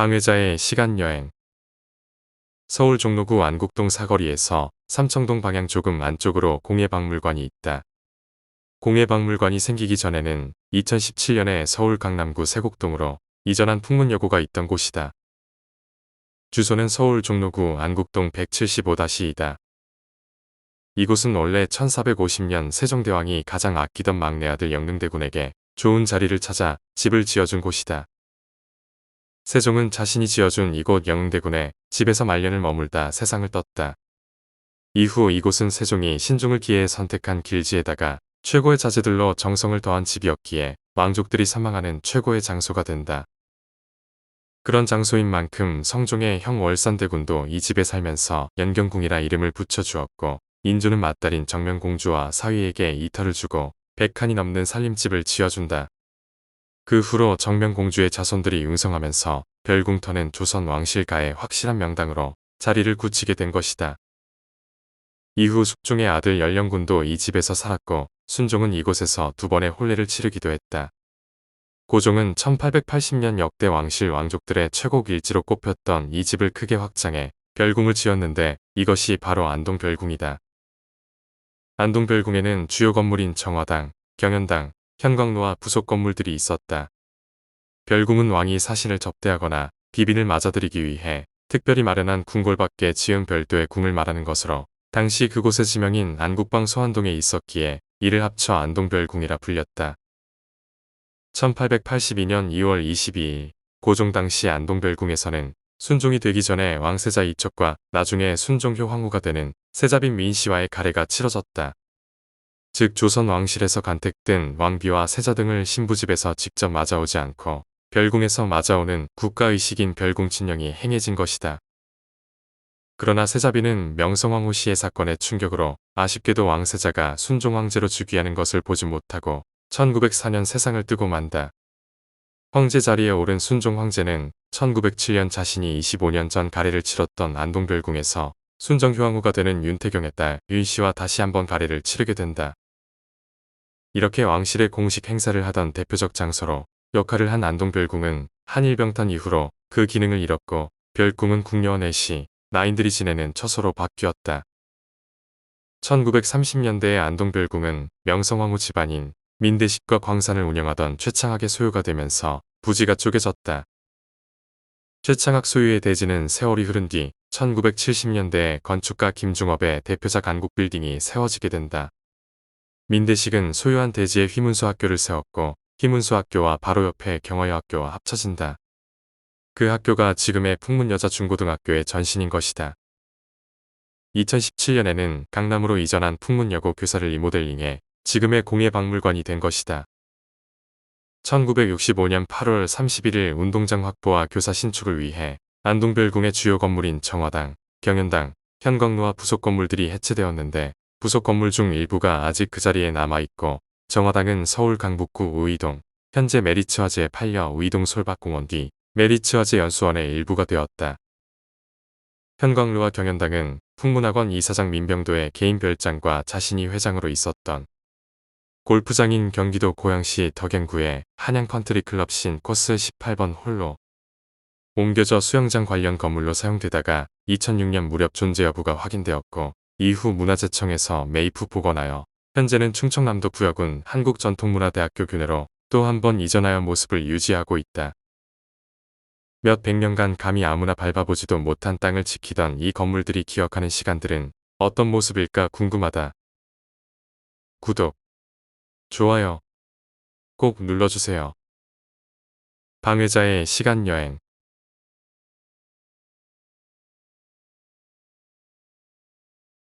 방회자의 시간여행 서울 종로구 안국동 사거리에서 삼청동 방향 조금 안쪽으로 공예박물관이 있다. 공예박물관이 생기기 전에는 2017년에 서울 강남구 세곡동으로 이전한 풍문여고가 있던 곳이다. 주소는 서울 종로구 안국동 175-2다. 이곳은 원래 1450년 세종대왕이 가장 아끼던 막내 아들 영릉대군에게 좋은 자리를 찾아 집을 지어준 곳이다. 세종은 자신이 지어준 이곳 영흥대군에 집에서 말년을 머물다 세상을 떴다. 이후 이곳은 세종이 신중을 기해 선택한 길지에다가 최고의 자재들로 정성을 더한 집이었기에 왕족들이 사망하는 최고의 장소가 된다. 그런 장소인 만큼 성종의 형 월산대군도 이 집에 살면서 연경궁이라 이름을 붙여주었고 인조는 맏딸인 정명공주와 사위에게 이터를 주고 백칸이 넘는 살림집을 지어준다. 그 후로 정명공주의 자손들이 융성하면서 별궁터는 조선 왕실가의 확실한 명당으로 자리를 굳히게 된 것이다. 이후 숙종의 아들 연령군도 이 집에서 살았고 순종은 이곳에서 두 번의 혼례를 치르기도 했다. 고종은 1880년 역대 왕실 왕족들의 최고 길지로 꼽혔던 이 집을 크게 확장해 별궁을 지었는데 이것이 바로 안동별궁이다. 안동별궁에는 주요 건물인 정화당, 경연당, 현광로와 부속 건물들이 있었다. 별궁은 왕이 사신을 접대하거나 비빈을 맞아들이기 위해 특별히 마련한 궁궐 밖에 지은 별도의 궁을 말하는 것으로 당시 그곳의 지명인 안국방 소환동에 있었기에 이를 합쳐 안동별궁이라 불렸다. 1882년 2월 22일 고종 당시 안동별궁에서는 순종이 되기 전에 왕세자 이척과 나중에 순종효 황후가 되는 세자빈 민씨와의 가례가 치러졌다. 즉 조선 왕실에서 간택된 왕비와 세자 등을 신부집에서 직접 맞아오지 않고 별궁에서 맞아오는 국가의식인 별궁친령이 행해진 것이다. 그러나 세자비는 명성황후 씨의 사건의 충격으로 아쉽게도 왕세자가 순종황제로 즉위하는 것을 보지 못하고 1904년 세상을 뜨고 만다. 황제 자리에 오른 순종황제는 1907년 자신이 25년 전 가례를 치렀던 안동별궁에서 순정효황후가 되는 윤태경의 딸 윤씨와 다시 한번 가례를 치르게 된다. 이렇게 왕실의 공식 행사를 하던 대표적 장소로 역할을 한 안동별궁은 한일병탄 이후로 그 기능을 잃었고 별궁은 궁녀원 애시, 나인들이 지내는 처소로 바뀌었다. 1930년대에 안동별궁은 명성황후 집안인 민대식과 광산을 운영하던 최창학의 소유가 되면서 부지가 쪼개졌다. 최창학 소유의 대지는 세월이 흐른 뒤 1970년대에 건축가 김중업의 대표작 안국빌딩이 세워지게 된다. 민대식은 소유한 대지에 휘문수 학교를 세웠고 휘문수 학교와 바로 옆에 경화여 학교와 합쳐진다. 그 학교가 지금의 풍문여자중고등학교의 전신인 것이다. 2017년에는 강남으로 이전한 풍문여고 교사를 리모델링해 지금의 공예박물관이 된 것이다. 1965년 8월 31일 운동장 확보와 교사 신축을 위해 안동별궁의 주요 건물인 정화당, 경연당, 현광로와 부속 건물들이 해체되었는데 부속 건물 중 일부가 아직 그 자리에 남아있고 정화당은 서울 강북구 우이동, 현재 메리츠화재 팔려 우이동 솔밭공원 뒤 메리츠화재 연수원의 일부가 되었다. 현광로와 경연당은 풍문학원 이사장 민병도의 개인 별장과 자신이 회장으로 있었던 골프장인 경기도 고양시 덕양구의 한양 컨트리클럽 신 코스 18번 홀로 옮겨져 수영장 관련 건물로 사용되다가 2006년 무렵 존재 여부가 확인되었고 이후 문화재청에서 후 복원하여 현재는 충청남도 부여군 한국전통문화대학교 교내로 또 한 번 이전하여 모습을 유지하고 있다. 몇 백 년간 감히 아무나 밟아보지도 못한 땅을 지키던 이 건물들이 기억하는 시간들은 어떤 모습일까 궁금하다. 구독, 좋아요 꼭 눌러주세요. 방회자의 시간여행